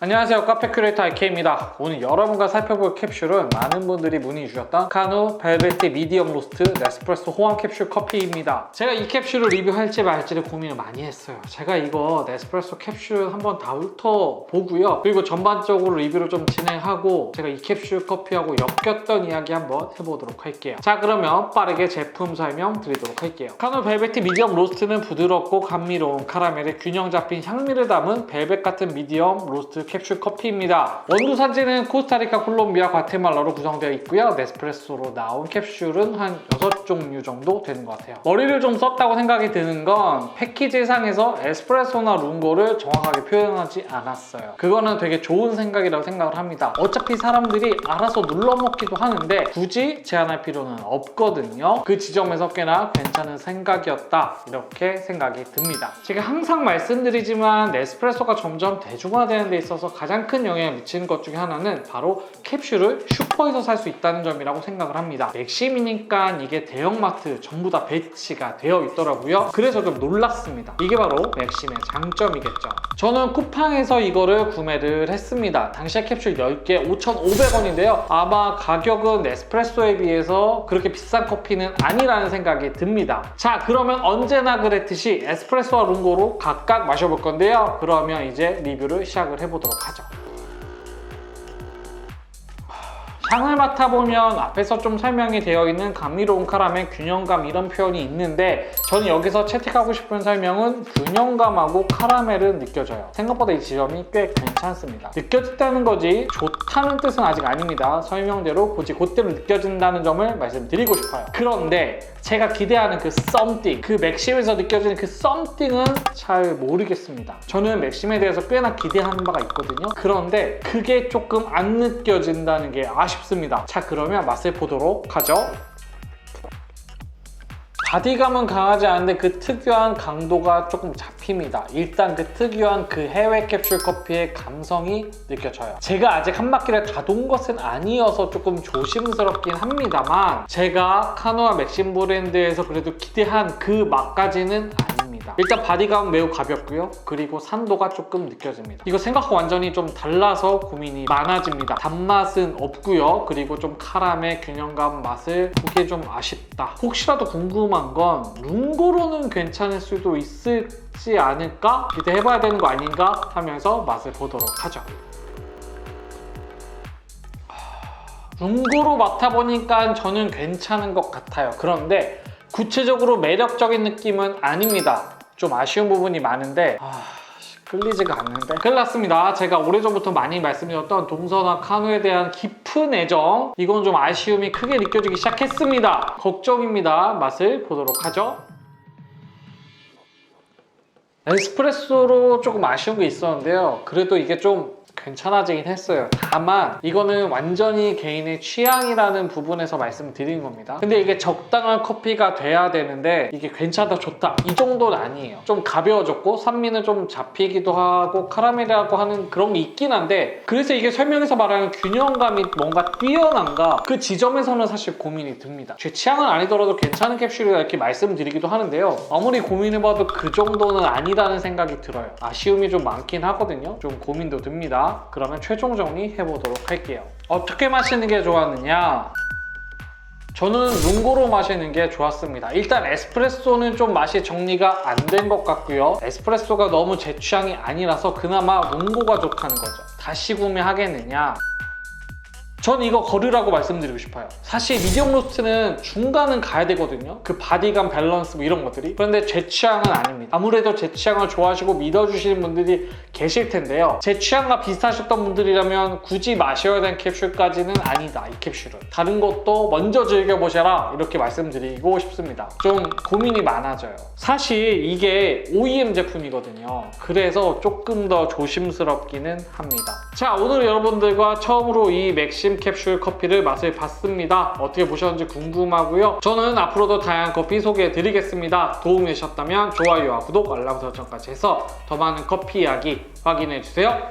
안녕하세요. 카페 큐레이터 IK입니다. 오늘 여러분과 살펴볼 캡슐은 많은 분들이 문의 주셨던 카누 벨베티 미디엄 로스트 네스프레소 호황 캡슐 커피입니다. 제가 이 캡슐을 리뷰할지 말지를 고민을 많이 했어요. 제가 이거 네스프레소 캡슐 한번 다 훑어보고요. 그리고 전반적으로 리뷰를 좀 진행하고 제가 이 캡슐 커피하고 엮였던 이야기 한번 해보도록 할게요. 자 그러면 빠르게 제품 설명 드리도록 할게요. 카누 벨베티 미디엄 로스트는 부드럽고 감미로운 카라멜의 균형 잡힌 향미를 담은 벨벳 같은 미디엄 로스트 캡슐 커피입니다. 원두 산지는 코스타리카, 콜롬비아, 과테말라로 구성되어 있고요. 네스프레소로 나온 캡슐은 한 6종류 정도 되는 것 같아요. 머리를 좀 썼다고 생각이 드는 건 패키지상에서 에스프레소나 룽고를 정확하게 표현하지 않았어요. 그거는 되게 좋은 생각이라고 생각을 합니다. 어차피 사람들이 알아서 눌러먹기도 하는데 굳이 제한할 필요는 없거든요. 그 지점에서 꽤나 괜찮은 생각이었다. 이렇게 생각이 듭니다. 제가 항상 말씀드리지만 네스프레소가 점점 대중화되는 데 있어서 가장 큰 영향을 미치는 것 중에 하나는 바로 캡슐을 슈퍼에서 살 수 있다는 점이라고 생각을 합니다. 맥심이니까 이게 대형마트 전부 다 배치가 되어 있더라고요. 그래서 좀 놀랐습니다. 이게 바로 맥심의 장점이겠죠. 저는 쿠팡에서 이거를 구매를 했습니다. 당시에 캡슐 10개 5,500원인데요. 아마 가격은 에스프레소에 비해서 그렇게 비싼 커피는 아니라는 생각이 듭니다. 자, 그러면 언제나 그랬듯이 에스프레소와 룽고로 각각 마셔볼 건데요. 그러면 이제 리뷰를 시작을 해보도록 하죠. 향을 맡아보면 앞에서 좀 설명이 되어 있는 감미로운 카라멜 균형감 이런 표현이 있는데 저는 여기서 채택하고 싶은 설명은 균형감하고 카라멜은 느껴져요. 생각보다 이 지점이 꽤 괜찮습니다. 느껴진다는 거지 좋다는 뜻은 아직 아닙니다. 설명대로 굳이 그대로 느껴진다는 점을 말씀드리고 싶어요. 그런데 제가 기대하는 그 썸띵, 그 맥심에서 느껴지는 그 썸띵은 잘 모르겠습니다. 저는 맥심에 대해서 꽤나 기대하는 바가 있거든요. 그런데 그게 조금 안 느껴진다는 게 아쉽 습니다. 자, 그러면 맛을 보도록 하죠. 바디감은 강하지 않은데 그 특유한 강도가 조금 잡힙니다. 일단 그 특유한 그 해외 캡슐 커피의 감성이 느껴져요. 제가 아직 한 바퀴를 다 돈 것은 아니어서 조금 조심스럽긴 합니다만 제가 카노와 맥심 브랜드에서 그래도 기대한 그 맛까지는 아닙니다. 일단 바디감은 매우 가볍고요. 그리고 산도가 조금 느껴집니다. 이거 생각과 완전히 좀 달라서 고민이 많아집니다. 단맛은 없고요. 그리고 좀 카라멜 균형감 맛을 보기에 좀 아쉽다. 혹시라도 궁금한 건 룽고로는 괜찮을 수도 있을지 않을까? 기대해봐야 되는 거 아닌가 하면서 맛을 보도록 하죠. 룽고로 맡아보니까 저는 괜찮은 것 같아요. 그런데 구체적으로 매력적인 느낌은 아닙니다. 좀 아쉬운 부분이 많은데 아, 끌리지가 않는데 큰일 났습니다. 제가 오래전부터 많이 말씀드렸던 동서나 카누에 대한 깊은 애정 이건 좀 아쉬움이 크게 느껴지기 시작했습니다. 걱정입니다. 맛을 보도록 하죠. 에스프레소로 조금 아쉬운 게 있었는데요. 그래도 이게 좀 괜찮아지긴 했어요. 다만 이거는 완전히 개인의 취향이라는 부분에서 말씀드린 겁니다. 근데 이게 적당한 커피가 돼야 되는데 이게 괜찮다 좋다 이 정도는 아니에요. 좀 가벼워졌고 산미는 좀 잡히기도 하고 카라멜이라고 하는 그런 게 있긴 한데 그래서 이게 설명에서 말하는 균형감이 뭔가 뛰어난가 그 지점에서는 사실 고민이 듭니다. 제 취향은 아니더라도 괜찮은 캡슐이다 이렇게 말씀드리기도 하는데요. 아무리 고민해봐도 그 정도는 아니라는 생각이 들어요. 아쉬움이 좀 많긴 하거든요. 좀 고민도 듭니다. 그러면 최종 정리 해 보도록 할게요. 어떻게 마시는 게 좋았느냐? 저는 룽고로 마시는 게 좋았습니다. 일단 에스프레소는 좀 맛이 정리가 안 된 것 같고요. 에스프레소가 너무 제 취향이 아니라서 그나마 룽고가 좋다는 거죠. 다시 구매하겠느냐? 전 이거 거르라고 말씀드리고 싶어요. 사실 미디엄 로스트는 중간은 가야 되거든요. 그 바디감 밸런스 뭐 이런 것들이. 그런데 제 취향은 아닙니다. 아무래도 제 취향을 좋아하시고 믿어주시는 분들이 계실 텐데요. 제 취향과 비슷하셨던 분들이라면 굳이 마셔야 되는 캡슐까지는 아니다. 이 캡슐은. 다른 것도 먼저 즐겨보셔라. 이렇게 말씀드리고 싶습니다. 좀 고민이 많아져요. 사실 이게 OEM 제품이거든요. 그래서 조금 더 조심스럽기는 합니다. 자, 오늘 여러분들과 처음으로 이 맥심 캡슐 커피를 맛을 봤습니다. 어떻게 보셨는지 궁금하고요. 저는 앞으로도 다양한 커피 소개해 드리겠습니다. 도움이 되셨다면 좋아요와 구독, 알람 설정까지 해서 더 많은 커피 이야기 확인해 주세요.